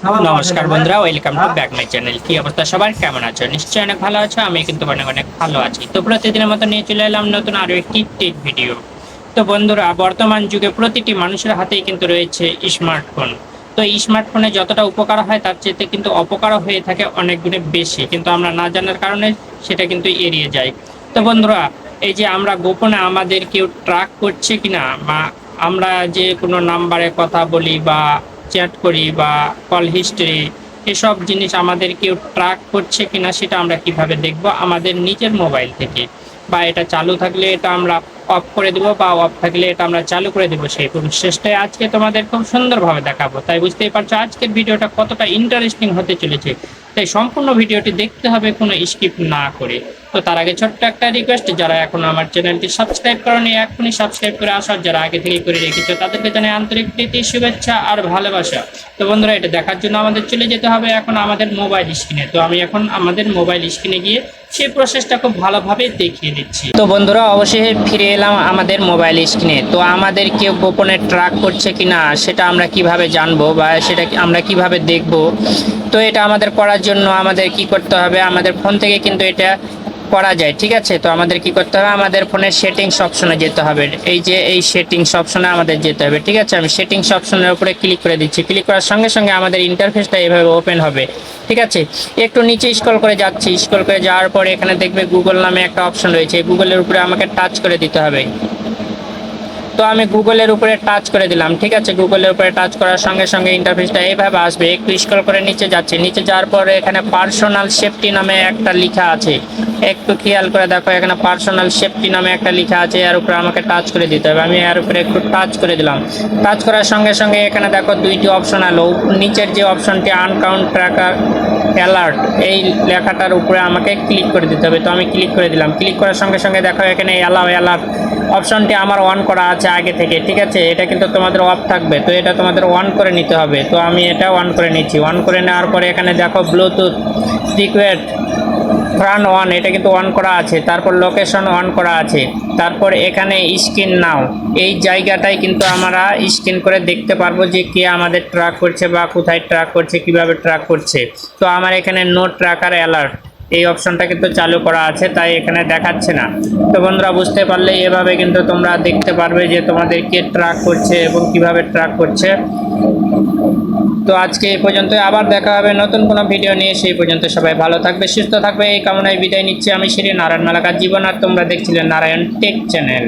নমস্কার বন্ধুরা, welcome to back my channel. কি অবস্থা সবার? কেমন আছো? নিশ্চয়ই অনেক ভালো আছো আমি কিন্তু অনেক অনেক ভালো আছি। তো প্রতিদিনের মতো নিয়ে চলে এলাম নতুন আরও একটি টেক ভিডিও তো বন্ধুরা, বর্তমান যুগে প্রতিটি মানুষের হাতেই কিন্তু রয়েছে স্মার্টফোন তো এই স্মার্টফোনে যতটা উপকার হয়, তার চেয়ে কিন্তু অপকারও হয়ে থাকে অনেক গুণে বেশি। কিন্তু আমরা না জানার কারণে সেটা কিন্তু এড়িয়ে যায় তো বন্ধুরা, এই যে আমরা গোপনে আমাদের কেউ ট্রাক করছে কিনা, বা আমরা যে কোনো নাম্বারে কথা বলি বা চ্যাট করি বা কল হিস্ট্রি এসব জিনিস আমাদের কেউ ট্র্যাক করছে কিনা সেটা আমরা কীভাবে দেখব? আমাদের নিজের মোবাইল থেকে। বা এটা চালু থাকলে এটা আমরা অফ করে দেবো বা অফ থাকলে এটা আমরা চালু করে দেবো সেই প্রসেসটাই আজকে তোমাদের খুব সুন্দরভাবে দেখাবো। তাই বুঝতেই পারছ, আজকের ভিডিওটা কতটা ইন্টারেস্টিং হতে চলেছে। তাই সম্পূর্ণ ভিডিওটি দেখতে হবে, কোনো স্কিপ না করে। তো তার আগে ছোট্ট একটা রিকোয়েস্ট যারা এখন আমার চ্যানেলটি সাবস্ক্রাইব করেনি, এখনই সাবস্ক্রাইব করে আসার যারা আগে থেকে করে রেখেছো, তাদেরকে জানাই আন্তরিক প্রীতি, শুভেচ্ছা আর ভালোবাসা। তো বন্ধুরা, এটা দেখার জন্য আমাদের চলে যেতে হবে এখন আমাদের মোবাইল স্ক্রিনে তো আমি এখন আমাদের মোবাইল স্ক্রিনে গিয়ে সেই প্রসেসটা খুব ভালোভাবে দেখিয়ে দিচ্ছি। তো বন্ধুরা, অবশেষে ফিরে এলাম আমাদের মোবাইল স্ক্রিনে তো আমাদের কেউ গোপনে ট্রাক করছে কিনা, সেটা আমরা কীভাবে জানব বা সেটা আমরা কীভাবে দেখব? তো এটা আমাদের করার জন্য আমাদের কি করতে হবে? আমাদের ফোন থেকে কিন্তু এটা করা যায়, ঠিক আছে? তো আমাদের কি করতে হবে? আমাদের ফোনের সেটিংস অপশনে যেতে হবে। এই যে এই সেটিংস অপশনে আমাদের যেতে হবে, ঠিক আছে? আমি সেটিংস অপশনের উপরে ক্লিক করে দিচ্ছি। ক্লিক করার সঙ্গে সঙ্গে আমাদের ইন্টারফেসটা এভাবে ওপেন হবে, ঠিক আছে? একটু নিচে স্ক্রল করে যাচ্ছি। স্ক্রল করে যাওয়ার পরে এখানে দেখবে গুগল নামে একটা অপশন রয়েছে। গুগলের উপরে আমাকে টাচ করে দিতে হবে। তো আমি গুগলের উপরে টাচ করে দিলাম, ঠিক আছে? গুগলের উপরে টাচ করার সঙ্গে সঙ্গে ইন্টারফেসটা এইভাবে আসবে। একটু স্ক্রল করে নিচে যাচ্ছে। নিচে যাওয়ার পরে এখানে পার্সোনাল সেফটি নামে একটা লেখা আছে। একটু খেয়াল করে দেখো, এখানে পার্সোনাল সেফটি নামে একটা লেখা আছে। এর উপরে আমাকে টাচ করে দিতে হবে। আমি এর উপরে একটু টাচ করে দিলাম। টাচ করার সঙ্গে সঙ্গে এখানে দেখো দুইটি অপশন আলো নিচের যে অপশনটি আনকাউন্ট ট্র্যাকার অ্যালার্ট, এই লেখাটার উপরে আমাকে ক্লিক করে দিতে হবে। তো আমি ক্লিক করে দিলাম। ক্লিক করার সঙ্গে সঙ্গে দেখো এখানে অ্যালাও অ্যালার্ট অপশনটি আমার অন করা আছে আগে থেকে, ঠিক আছে? এটা কিন্তু তোমাদের অফ থাকবে। তো এটা তোমাদের অন করে নিতে হবে। তো আমি এটা অন করে নিচ্ছি। অন করে নেওয়ার পরে এখানে দেখো ব্লুটুথ সিকুয়েট ফ্রান ওয়ান, এটা কিন্তু অন করা আছে। তারপর লোকেশন অন করা আছে। তারপর এখানে স্ক্রিন নাও। এই জায়গাটাই কিন্তু আমরা স্ক্রিন করে দেখতে পারব যে কে আমাদের ট্র্যাক করছে বা কোথায় ট্র্যাক করছে, কীভাবে ট্র্যাক করছে। তো আমার এখানে নো ট্র্যাকার অ্যালার্ট এই অপশনটা কিন্তু চালু করা আছে, তাই এখানে দেখাচ্ছে না। তো বন্ধুরা, বুঝতে পারলে এভাবে কিন্তু তোমরা দেখতে পারবে যে তোমাদের কে ট্র্যাক করছে এবং কীভাবে ট্র্যাক করছে। তো আজকে এই পর্যন্ত আবার দেখা হবে নতুন কোনো ভিডিও নিয়ে। সেই পর্যন্ত সবাই ভালো থাকবে, সুস্থ থাকবে। এই কামনায় বিদায় নিচ্ছি আমি শ্রী নারায়ণ মালাকার জীবন, আর তোমরা দেখছিলেন নারায়ণ টেক চ্যানেল।